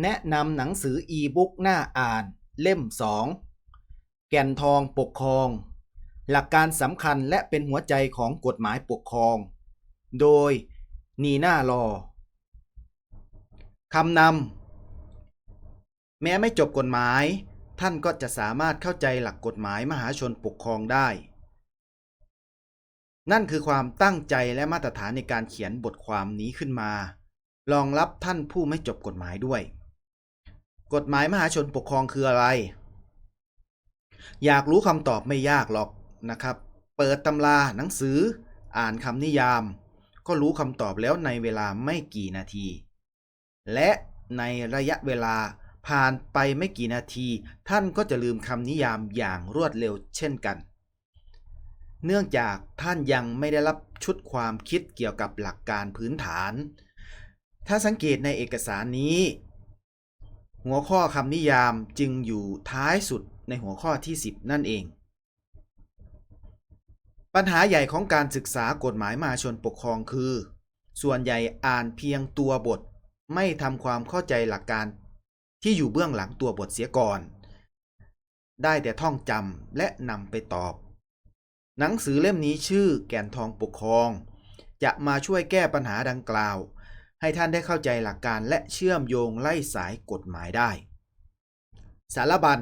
แนะนำหนังสืออีบุ๊กหน้าอ่าน เล่ม 2 แก่นทองปกครอง หลักการสำคัญและเป็นหัวใจของกฎหมายปกครอง โดย นีน่ารอคำนำแม้ไม่จบกฎหมาย ท่านก็จะสามารถเข้าใจหลักกฎหมายมหาชนปกครองได้ นั่นคือความตั้งใจและมาตรฐานในการเขียนบทความนี้ขึ้นมารองรับท่านผู้ไม่จบกฎหมายด้วย กฎหมายมหาชนปกครองคืออะไร อยากรู้คำตอบไม่ยากหรอกนะครับ เปิดตำราหนังสือ อ่านคำนิยาม ก็รู้คำตอบแล้วในเวลาไม่กี่นาที และในระยะเวลาผ่านไปไม่กี่นาที ท่านก็จะลืมคำนิยามอย่างรวดเร็วเช่นกัน เนื่องจากท่านยังไม่ได้รับชุดความคิดเกี่ยวกับหลักการพื้นฐาน ถ้าสังเกตในเอกสารนี้ หัวข้อคำนิยามจึงอยู่ท้ายสุดในหัวข้อที่ 10 นั่นเอง ปัญหาใหญ่ของการศึกษากฎหมายมาชนปกครองคือ ส่วนใหญ่อ่านเพียงตัวบท ไม่ทำความเข้าใจหลักการ ที่อยู่เบื้องหลังตัวบทเสียก่อน ได้แต่ท่องจำและนำไปตอบ หนังสือเล่มนี้ชื่อแก่นทองปกครอง จะมาช่วยแก้ปัญหาดังกล่าว ให้ท่านได้เข้าใจหลักการและเชื่อมโยงไล่สายกฎหมายได้ สารบัญ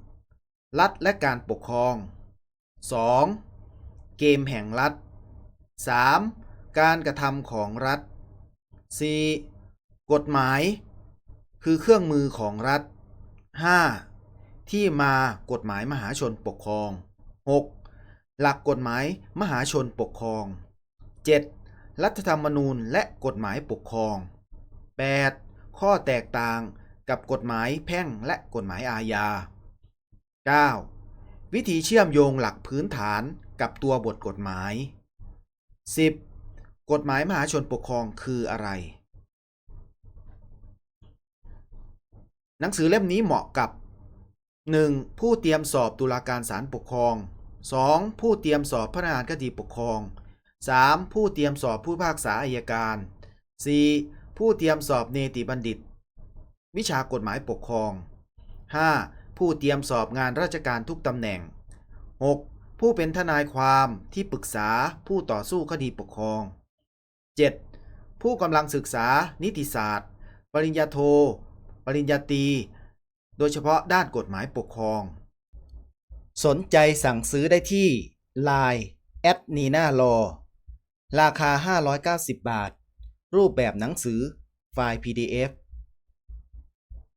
1. รัฐและการปกครอง 2. เกมแห่งรัฐ 3. การกระทำของรัฐ 4. กฎหมาย คือเครื่องมือของรัฐ 5. ที่มากฎหมายมหาชนปกครอง 6. หลักกฎหมายมหาชนปกครอง 7. รัฐธรรมนูญและกฎหมายปกครอง 8. ข้อแตกต่างกับกฎหมายแพ่งและกฎหมายอาญา 9. วิธีเชื่อมโยงหลักพื้นฐานกับตัวบทกฎหมาย 10. กฎหมายมหาชนปกครองคืออะไร หนังสือเล่มนี้เหมาะกับ 1. ผู้เตรียมสอบตุลาการศาลปกครอง 2. ผู้เตรียมสอบพนักงานคดีปกครอง 3. ผู้เตรียมสอบผู้พิพากษาอายการ 4. ผู้เตรียมสอบเนติบัณฑิต วิชากฎหมายปกครอง 5. ผู้เตรียมสอบงานราชการทุกตำแหน่ง 6. ผู้เป็นทนายความที่ปรึกษาผู้ต่อสู้คดีปกครอง 7. ผู้กำลังศึกษา นิติศาสตร์ ปริญญาโท ปริญญาตรี โดยเฉพาะด้านกฎหมายปกครอง สนใจสั่งซื้อได้ที่ Line แอดนีน่ารอ ราคา 590 บาท รูปแบบหนังสือ ไฟล์ PDF